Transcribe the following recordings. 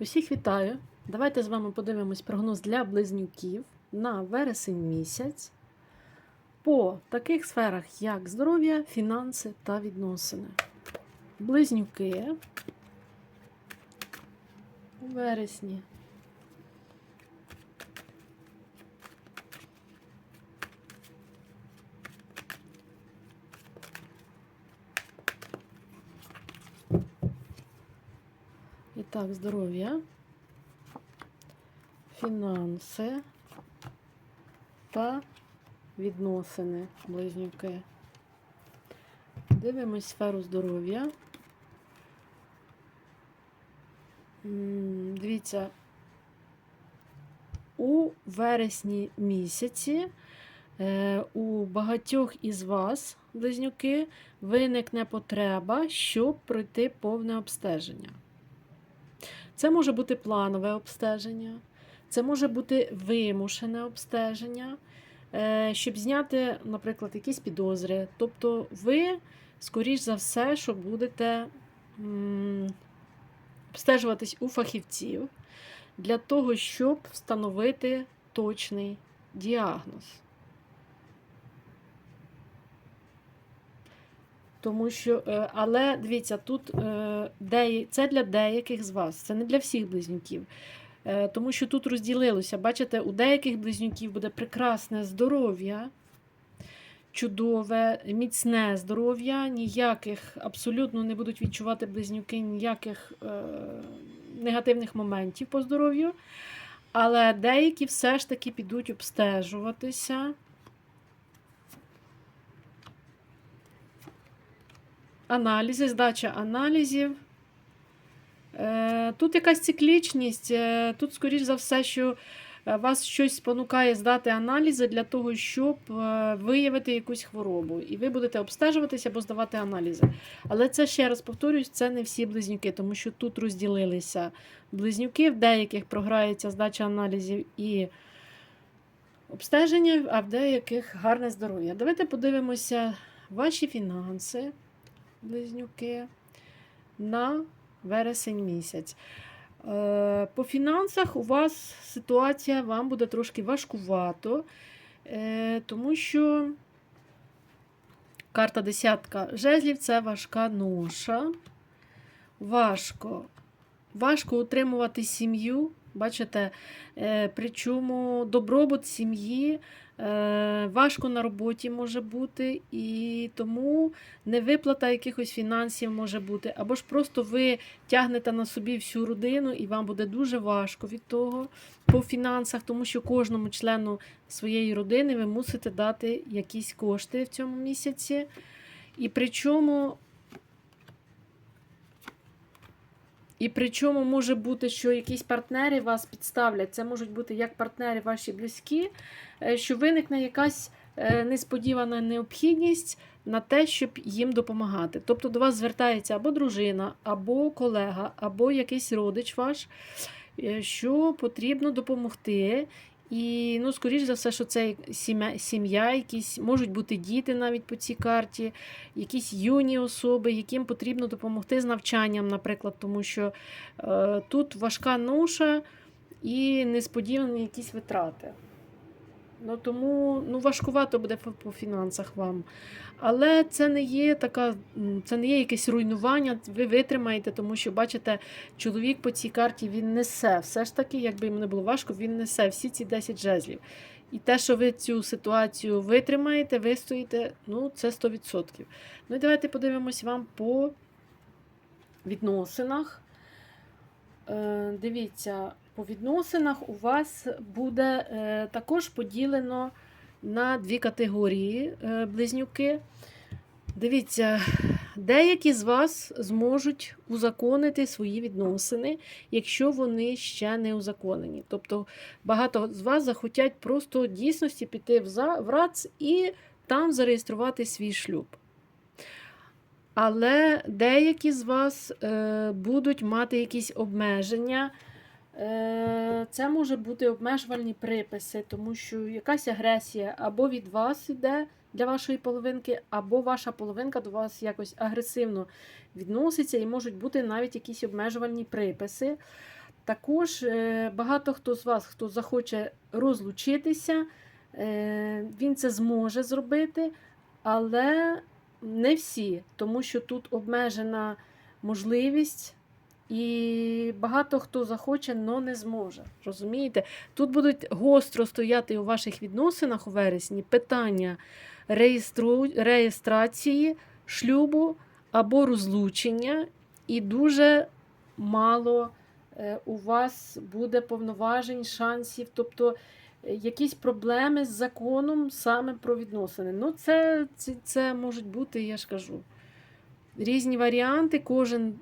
Усіх вітаю! Давайте з вами подивимось прогноз для близнюків на вересень місяць по таких сферах, як здоров'я, фінанси та відносини. Близнюки у вересні. Так, здоров'я, фінанси та відносини близнюки. Дивимось сферу здоров'я. Дивіться, у вересні місяці е, у багатьох із вас, близнюки, виникне потреба, щоб пройти повне обстеження. Це може бути планове обстеження, це може бути вимушене обстеження, е, щоб зняти, наприклад, якісь підозри. Тобто ви, скоріш за все, що будете обстежуватись у фахівців для того, щоб встановити точний діагноз. Тому що, е, але дивіться, тут е, це для деяких з вас, це не для всіх близнюків. Е, Тому що тут розділилося. Бачите, у деяких близнюків буде прекрасне здоров'я, чудове, міцне здоров'я, ніяких абсолютно не будуть відчувати близнюки ніяких е, негативних моментів по здоров'ю. Але деякі все ж таки підуть обстежуватися. Аналізи, здача аналізів. Е, Тут якась циклічність. е, Тут, скоріш за все, що е, вас щось спонукає здати аналізи для того, щоб виявити якусь хворобу. І ви будете обстежуватися або здавати аналізи. Але це ще раз повторюсь, це не всі близнюки, тому що тут розділилися близнюки, в деяких програється здача аналізів і обстеження, а в деяких гарне здоров'я. Давайте подивимося ваші фінанси, близнюки, на вересень місяць. Е, По фінансах у вас ситуація вам буде трошки важкувато, е, тому що карта десятка жезлів це важка ноша. Важко. Важко утримувати сім'ю. Бачите, е, причому добробут сім'ї е, важко на роботі може бути, і тому невиплата якихось фінансів може бути. Або ж просто ви тягнете на собі всю родину, і вам буде дуже важко від того по фінансах, тому що кожному члену своєї родини ви мусите дати якісь кошти в цьому місяці. І причому І причому може бути, що якісь партнери вас підставлять. Це можуть бути як партнери ваші близькі, е, що виникне якась е, несподівана необхідність на те, щоб їм допомагати. Тобто до вас звертається або дружина, або колега, або якийсь родич ваш, е, що потрібно допомогти. І, ну, скоріш за все, що це сім'я, сім'я, якісь можуть бути діти навіть по цій карті, якісь юні особи, яким потрібно допомогти з навчанням, наприклад, тому що е, тут важка ноша і несподівані якісь витрати. Ну, тому ну, важкувато буде по, фінансах вам. Але це не є така, це не є якесь руйнування, ви витримаєте, тому що, бачите, чоловік по цій карті він несе. Все ж таки, якби йому не було важко, він несе всі ці 10 жезлів. І те, що ви цю ситуацію витримаєте, вистоїте, ну, це 100%. Ну і давайте подивимось вам по відносинах. Е, дивіться, по відносинах у вас буде е, також поділено на дві категорії е, близнюки. Дивіться, деякі з вас зможуть узаконити свої відносини, якщо вони ще не узаконені. Тобто багато з вас захотять просто дійсності піти в РАЦ і там зареєструвати свій шлюб. Але деякі з вас е, будуть мати якісь обмеження. Е, це може бути обмежувальні приписи, тому що якась агресія або від вас йде для вашої половинки, або ваша половинка до вас якось агресивно відноситься, і можуть бути навіть якісь обмежувальні приписи. Також е, багато хто з вас, хто захоче розлучитися, е, він це зможе зробити, але не всі, тому що тут обмежена можливість, і багато хто захоче, але не зможе. Розумієте? Тут будуть гостро стояти у ваших відносинах у вересні питання реєстру... реєстрації шлюбу або розлучення, і дуже мало е, у вас буде повноважень, шансів, тобто е, якісь проблеми з законом саме про відносини. Ну, це, це, це можуть бути, я ж кажу, різні варіанти. Кожен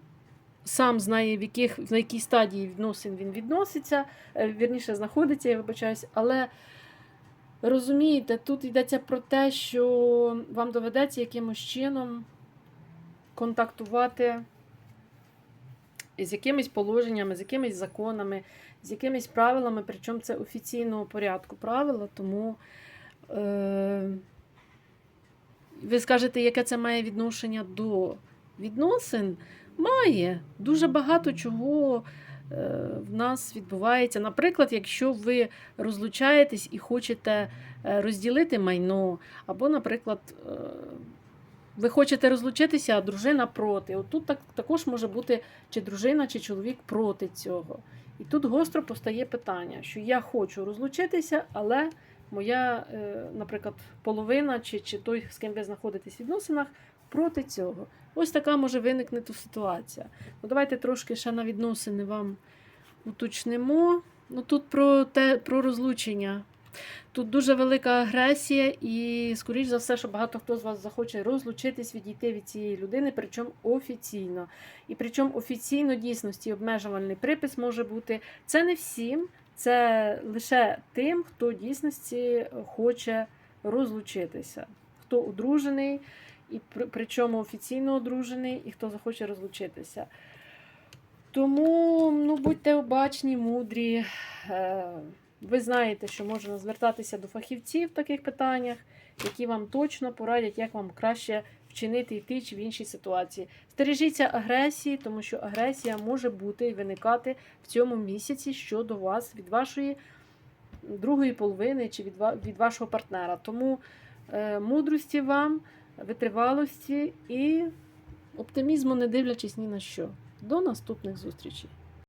сам знає, в, яких, на якій стадії відносин він відноситься, е, вірніше знаходиться, я вибачаюсь, але. Розумієте, тут йдеться про те, що вам доведеться якимось чином контактувати з якимись положеннями, з якимись законами, з якимись правилами, причому це офіційного порядку правила, тому е, ви скажете, яке це має відношення до відносин? Має дуже багато чого е, в нас відбувається. Наприклад, якщо ви розлучаєтесь і хочете е, розділити майно, або, наприклад, е, ви хочете розлучитися, а дружина проти. От тут так, також може бути чи дружина, чи чоловік проти цього. І тут гостро постає питання, що я хочу розлучитися, але моя, наприклад, половина чи, чи той, з ким ви знаходитесь в відносинах, проти цього. Ось така може виникнути ситуація. Ну, давайте трошки ще на відносини вам уточнимо. Ну, тут про, те, про розлучення. Тут дуже велика агресія, і, скоріш за все, що багато хто з вас захоче розлучитись, відійти від цієї людини, причому офіційно. І причому офіційно дійсності обмежувальний припис може бути. Це не всім, це лише тим, хто дійсності хоче розлучитися, хто одружений, і при- причому офіційно одружений, і хто захоче розлучитися. Тому ну, будьте обачні, мудрі. Е, Ви знаєте, що можна звертатися до фахівців в таких питаннях, які вам точно порадять, як вам краще вчинити тій чи в іншій ситуації. Стережіться агресії, тому що агресія може бути і виникати в цьому місяці щодо вас, від вашої другої половини чи від, вашого партнера. Тому е, мудрості вам, витривалості і оптимізму, не дивлячись ні на що. До наступних зустрічей!